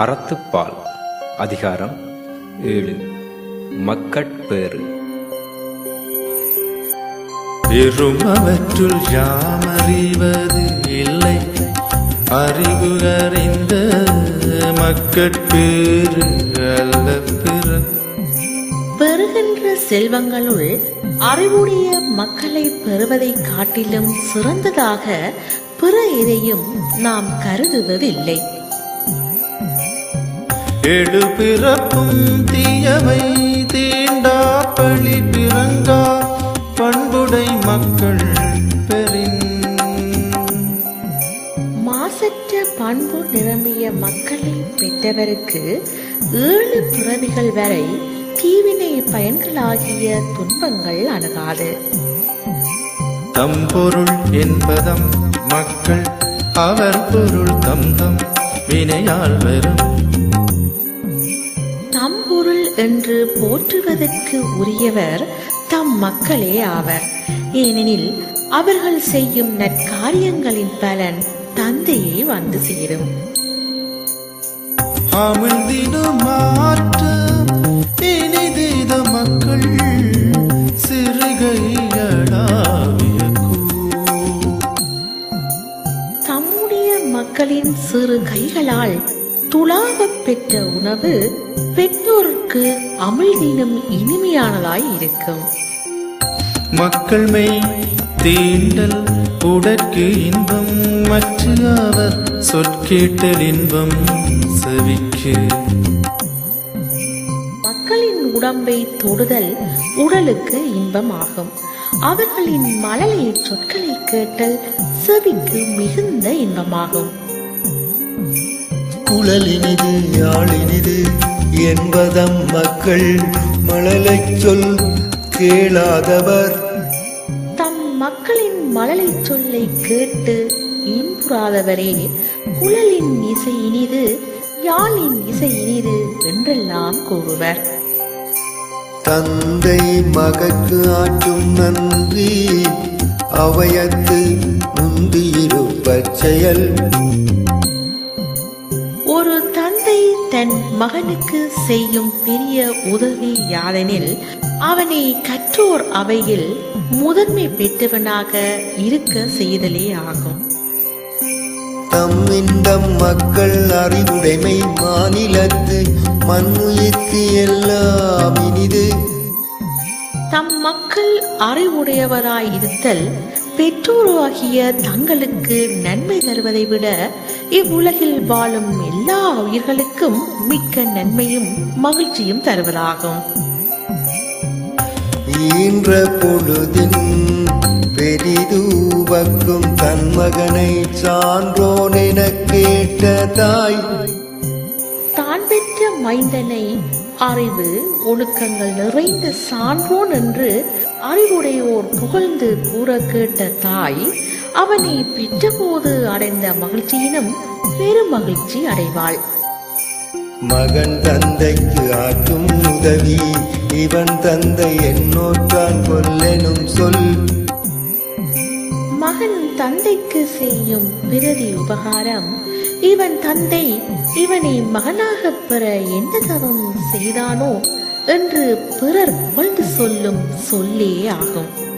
அறத்துப்பால். அதிகாரம் ஏழு. மக்கட்பேறு பெருமவற்றுள் யாமறிவது இல்லை. அறிவு அறிந்த மக்கட்பேறு அல்ல பிற பெறுகின்ற செல்வங்களுள் அறிவுடைய மக்களை பெறுவதை காட்டிலும் சிறந்ததாக பிற எதையும் நாம் கருதுவதில்லை. எழு பிறப்பும் தீயவை தீண்டா பழி பிறங்கா பண்புடை மக்கள் பெறின். மாசற்ற பண்பு நிரம்பிய மக்களை பெற்றவருக்கு ஏழு பிறவிகள் வரை தீவினை பயன்களாகிய துன்பங்கள் அணுகாது. தம் பொருள் என்பதம் மக்கள் அவர் பொருள் தம் தம் வினையால் வரும் தம்பொருள் என்று போற்றுவதற்கு உரியவர் தம் மக்களே ஆவர். ஏனெனில் அவர்கள் செய்யும் நற்காரியங்களின் பலன் தந்தையை வந்து சேரும். இனிதித மக்கள் சிறுகையடாவிய தம்முடைய மக்களின் சிறு கைகளால் துளாவப் பெற்ற உணவு பெற்றோருக்கு அமிழ்தினும் இனிமையானதாய் இருக்கும். மக்கள் மெய் தீண்டல் உடற்கு இன்பம் மற்ற அவர் சொற்கேட்டல் இன்பம் செவிக்கு. மக்களின் உடம்பை தொடுதல் உடலுக்கு இன்பமாகும். அவர்களின் மழலை சொற்களை கேட்டல் செவிக்கு மிகுந்த இன்பமாகும். குழலினிது யாழினிது என்பதம் மக்கள் மழலைச் சொல் கேளாதவர். தம் மக்களின் மழலை சொல்லை கேட்டு இன்புறாதவரே குழலின் இசை இனிது யாழின் இசை இனிது என்றெல்லாம் கூறுவர். தந்தை மகற்கு ஆற்றும் நன்றி அவையத்து முந்தியிருப்பச் செயல். தன் மகனுக்கு செய்யும் பெரிய உதவி யாதெனில் அவனை கற்றோர் அவையில் முதன்மை பெற்றவனாக இருக்க செய்தலே ஆகும். தம் மக்கள் அறிவுடைமை மாநிலத்து மண்ணுயிர்க்கு எல்லாம் இனிது. தம் மக்கள் அறிவுடையவராய் இருத்தல் பெற்றோராகிய தங்களுக்கு நன்மை தருவதை விட இவ்வுலகில் வாழும் எல்லா உயிர்களுக்கும் மிக்க நன்மையும் மகிழ்ச்சியும் தருவதாகும். ஈன்ற பொழுதின் பெரிதூவக்கும் தன் மகனை சான்றோன் எனக் கேட்ட தாய். தான் பெற்ற மைந்தனை அறிவு ஒழுக்கங்கள் நிறைந்த சான்றோன் என்று அறிவுடையோர் புகழ்ந்து கூற கேட்ட தாய் அவனை பெற்றபோது அடைந்த மகிழ்ச்சியினும் பெருமகிழ்ச்சி அடைவாள். மகன் தந்தைக்கு ஆற்றும் உதவி இவன் தந்தை என்னோற்றான் கொல்லெனும் சொல். மகன் தந்தைக்கு செய்யும் பிரதி உபகாரம் இவன் தந்தை இவனை மகனாகப் பெற என்ன தவம் செய்தானோ என்று பிறர் புகழ்ந்து சொல்லும் சொல்லே ஆகும்.